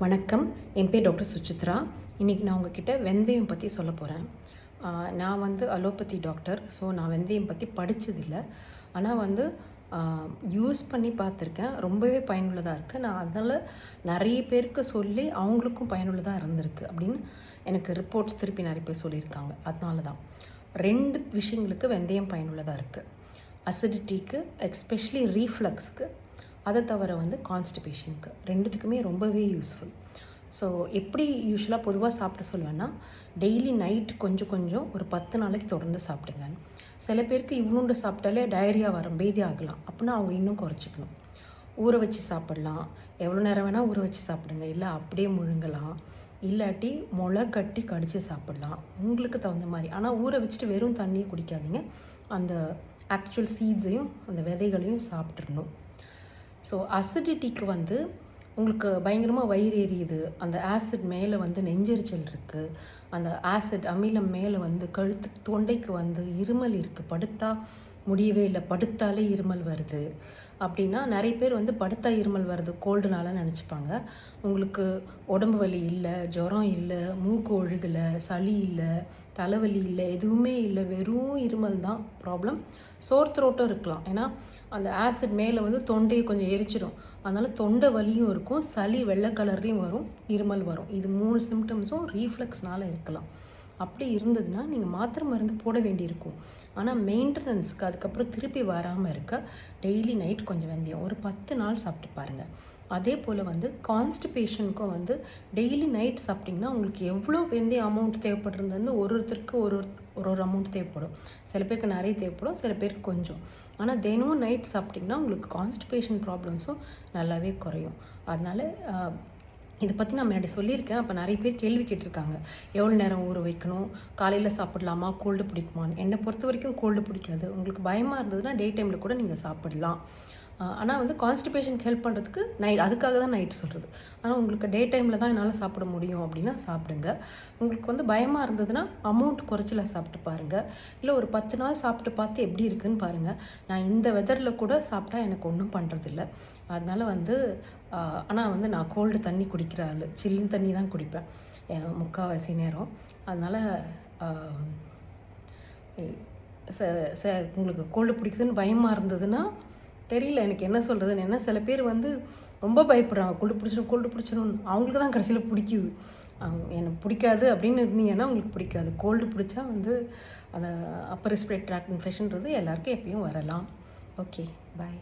வணக்கம். என் பேர் டாக்டர் சுசித்ரா. இன்றைக்கி நான் உங்ககிட்ட வெந்தயம் பற்றி சொல்ல போகிறேன் நான் வந்து அலோபதி டாக்டர். ஸோ நான் வெந்தயம் பற்றி படித்ததில்லை ஆனால் வந்து யூஸ் பண்ணி பார்த்துருக்கேன். ரொம்பவே பயனுள்ளதாக இருக்குது நான் அதனால் நிறைய பேருக்கு சொல்லி அவங்களுக்கும் பயனுள்ளதாக இருந்திருக்கு அப்படின்னு எனக்கு ரிப்போர்ட்ஸ் திருப்பி நிறைய பேர் சொல்லியிருக்காங்க. அதனால தான் ரெண்டு விஷயங்களுக்கு வெந்தயம் பயனுள்ளதாக இருக்குது அசிடிட்டிக்கு எக்ஸ்பெஷலி ரீஃப்ளக்ஸ்க்கு அதை தவிர வந்து கான்ஸ்டிபேஷனுக்கு ரெண்டுத்துக்குமே ரொம்பவே யூஸ்ஃபுல் ஸோ எப்படி யூஸ்வலாக பொதுவாக சாப்பிட சொல்லுவேன்னா டெய்லி நைட் கொஞ்சம் கொஞ்சம் ஒரு பத்து நாளைக்கு தொடர்ந்து சாப்பிடுங்க. சில பேருக்கு இவ்வளோண்டு சாப்பிட்டாலே டயரியா வரும் பேதி ஆகலாம். அப்படின்னா அவங்க இன்னும் குறைச்சிக்கணும். ஊற வச்சு சாப்பிடலாம். எவ்வளோ நேரம் வேணால் ஊற வச்சு சாப்பிடுங்க. இல்லை அப்படியே முழுங்கலாம். இல்லாட்டி முளை கட்டி கடித்து சாப்பிடலாம். உங்களுக்கு தகுந்த மாதிரி. ஆனால் ஊற வச்சுட்டு வெறும் தண்ணியை குடிக்காதீங்க. அந்த ஆக்சுவல் சீட்ஸையும் அந்த விதைகளையும் சாப்பிட்றணும் ஸோ அசிடிட்டிக்கு வந்து உங்களுக்கு பயங்கரமாக வயிறு எரியுது. அந்த ஆசிட் மேலே வந்து நெஞ்செரிச்சல் இருக்குது அந்த ஆசிட் அமிலம் மேலே வந்து கழுத்து தொண்டைக்கு வந்து இருமல் இருக்குது படுத்தா முடியவே இல்லை. படுத்தாலே இருமல் வருது. அப்படின்னா நிறைய பேர் வந்து படுத்தா இருமல் வருது கோல்டுனால நினச்சிப்பாங்க. உங்களுக்கு உடம்பு வலி இல்லை ஜுரம் இல்லை மூக்கு ஒழுகலை சளி இல்லை தலைவலி இல்லை எதுவுமே இல்லை. வெறும் இருமல் தான் ப்ராப்ளம் சோர் த்ரோட்டும் இருக்கலாம். ஏன்னா அந்த ஆசிட் மேலே வந்து தொண்டையை கொஞ்சம் எரிச்சிடும். அதனால் தொண்டை வலியும் இருக்கும் சளி வெள்ளை கலர்லேயும் வரும் இருமல் வரும். இது மூணு சிம்டம்ஸும் ரீஃப்ளெக்ஸ்னால் இருக்கலாம். அப்படி இருந்ததுன்னா நீங்கள் மாத்திரை மருந்து போட வேண்டியிருக்கும். ஆனால் மெயின்டெனன்ஸ்க்கு அதுக்கப்புறம் திருப்பி வராமல் இருக்க டெய்லி நைட் கொஞ்சம் வெந்தயம். ஒரு பத்து நாள் சாப்பிட்டு பாருங்கள் அதே போல் வந்து கான்ஸ்டிபேஷனுக்கும் வந்து டெய்லி நைட் சாப்பிட்டிங்கன்னா உங்களுக்கு எவ்வளோ வெந்தய அமௌண்ட் தேவைப்படுறது ஒரு ஒருத்தருக்கு ஒரு ஒரு ஒரு அமௌண்ட் தேவைப்படும். சில பேருக்கு நிறைய தேவைப்படும் சில பேருக்கு கொஞ்சம். ஆனால் தினமும் நைட் சாப்பிட்டிங்கன்னா உங்களுக்கு கான்ஸ்டிபேஷன் ப்ராப்ளம்ஸும் நல்லாவே குறையும். அதனால் இதை பற்றி நான் முன்னாடி சொல்லியிருக்கேன். அப்போ நிறைய பேர் கேள்வி கேட்டிருக்காங்க. எவ்வளோ நேரம் ஊற வைக்கணும்? காலையில் சாப்பிடலாமா? கோல்டு பிடிக்குமான்னு. என்னை பொறுத்த வரைக்கும் கோல்டு பிடிக்காது. உங்களுக்கு பயமாக இருந்ததுன்னா டே டைமில் கூட நீங்கள் சாப்பிடலாம். ஆனால் வந்து கான்ஸ்டிபேஷனுக்கு ஹெல்ப் பண்ணுறதுக்கு நைட் அதுக்காக தான் நைட் சொல்கிறது ஆனால் உங்களுக்கு டே டைமில் தான் என்னால் சாப்பிட முடியும் அப்படின்னா சாப்பிடுங்க. உங்களுக்கு வந்து பயமாக இருந்ததுன்னா அமௌண்ட் குறைச்சல சாப்பிட்டு பாருங்கள் இல்லை ஒரு பத்து நாள் சாப்பிட்டு பார்த்து எப்படி இருக்குன்னு பாருங்கள் நான் இந்த வெதரில் கூட சாப்பிட்டா எனக்கு ஒன்றும் பண்ணுறதில்ல அதனால் வந்து ஆனால் வந்து நான் கோல்டு தண்ணி குடிக்கிற ஆள். சில்லுன்னு தண்ணி தான் குடிப்பேன். முக்கால்வாசி நேரம். அதனால் ச ச உங்களுக்கு கோல்டு பிடிக்குதுன்னு பயமாக இருந்ததுன்னா தெரியல எனக்கு என்ன சொல்கிறதுன்னு என்ன சில பேர் வந்து ரொம்ப பயப்படுறாங்க. கோல்டு பிடிச்சிடும் கோல்டு பிடிச்சிடும் அவங்களுக்கு தான் கடைசியில் பிடிக்குது. எனக்கு பிடிக்காது அப்படின்னு இருந்தீங்கன்னா உங்களுக்கு பிடிக்காது. கோல்டு பிடிச்சா வந்து அந்த அப்பர் ரெஸ்பிரேட் ட்ராக் இன்ஃபெக்ஷன்றது எல்லாருக்கும் எப்பயும் வரலாம். Okay bye